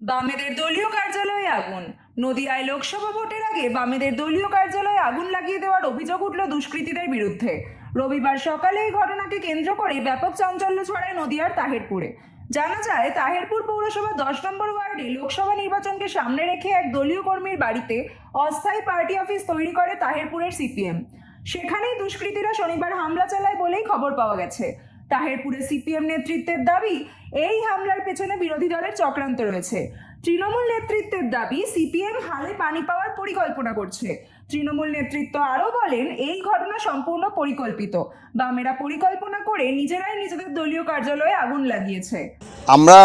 বামেদের দলীয় কার্যালয়ে আগুন। নদিয়ায় লোকসভা ভোটের আগে বামেদের দলীয় কার্যালয়ে আগুন লাগিয়ে দেওয়ার অভিযোগ উঠল দুষ্কৃতীদের বিরুদ্ধে। রবিবার সকালে এই ঘটনাকে কেন্দ্র করে ব্যাপক চাঞ্চল্য ছড়ায় নদিয়ার তাহেরপুরে। জানা যায়, তাহেরপুর পৌরসভা দশ নম্বর ওয়ার্ডে লোকসভা নির্বাচনকে সামনে রেখে এক দলীয় কর্মীর বাড়িতে অস্থায়ী পার্টি অফিস তৈরি করে তাহেরপুরের সিপিএম। সেখানেই দুষ্কৃতীরা শনিবার হামলা চালায় বলেই খবর পাওয়া গেছে। তাহেরপুরে সিপিএম নেতৃত্বের দাবি, এই হামলার পেছনে বিরোধী দলের চক্রান্ত রয়েছে। তৃণমূল নেতৃত্বের দাবি, সিপিএম হালে পানি পাওয়ার পরিকল্পনা করছে। তৃণমূল নেতৃত্ব আরও বলেন, এই ঘটনা সম্পূর্ণ পরিকল্পিত। বামেরা পরিকল্পনা করে নিজেরাই নিজেদের দলীয় কার্যালয়ে আগুন লাগিয়েছে। আমরা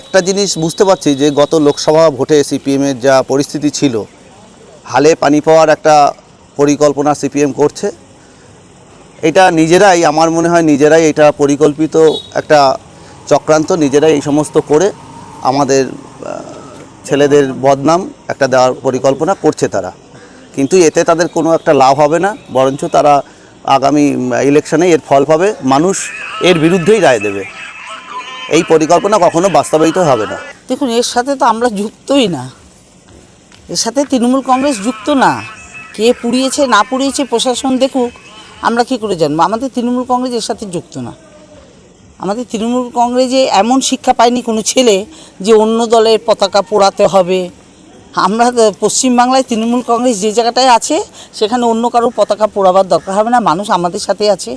একটা জিনিস বুঝতে পারছি যে, গত লোকসভা ভোটে সিপিএমের যা পরিস্থিতি ছিল, হালে পানি পাওয়ার একটা পরিকল্পনা সিপিএম করছে। এটা নিজেরাই, আমার মনে হয় নিজেরাই এটা পরিকল্পিত একটা চক্রান্ত, নিজেরাই এই সমস্ত করে আমাদের ছেলেদের বদনাম একটা দেওয়ার পরিকল্পনা করছে তারা। কিন্তু এতে তাদের কোনো একটা লাভ হবে না, বরঞ্চ তারা আগামী ইলেকশনে এর ফল পাবে, মানুষ এর বিরুদ্ধেই রায় দেবে। এই পরিকল্পনা কখনো বাস্তবায়িত হবে না। দেখুন, এর সাথে তো আমরা যুক্তই না। এর সাথে তৃণমূল কংগ্রেস যুক্ত না। কে পুড়িয়েছে, না পুড়িয়েছে প্রশাসন দেখুক আমরা কি করে জানব? আমাদের তৃণমূল কংগ্রেস এর সাথে যুক্ত না। আমাদের তৃণমূল কংগ্রেসে এমন শিক্ষা পায়নি কোনো ছেলে যে অন্য দলের পতাকা পোড়াতে হবে। আমরা পশ্চিমবাংলায় তৃণমূল কংগ্রেস যে জায়গাটায় আছে, সেখানে অন্য কারোর পতাকা পোড়াবার দরকার হবে না। মানুষ আমাদের সাথে আছে।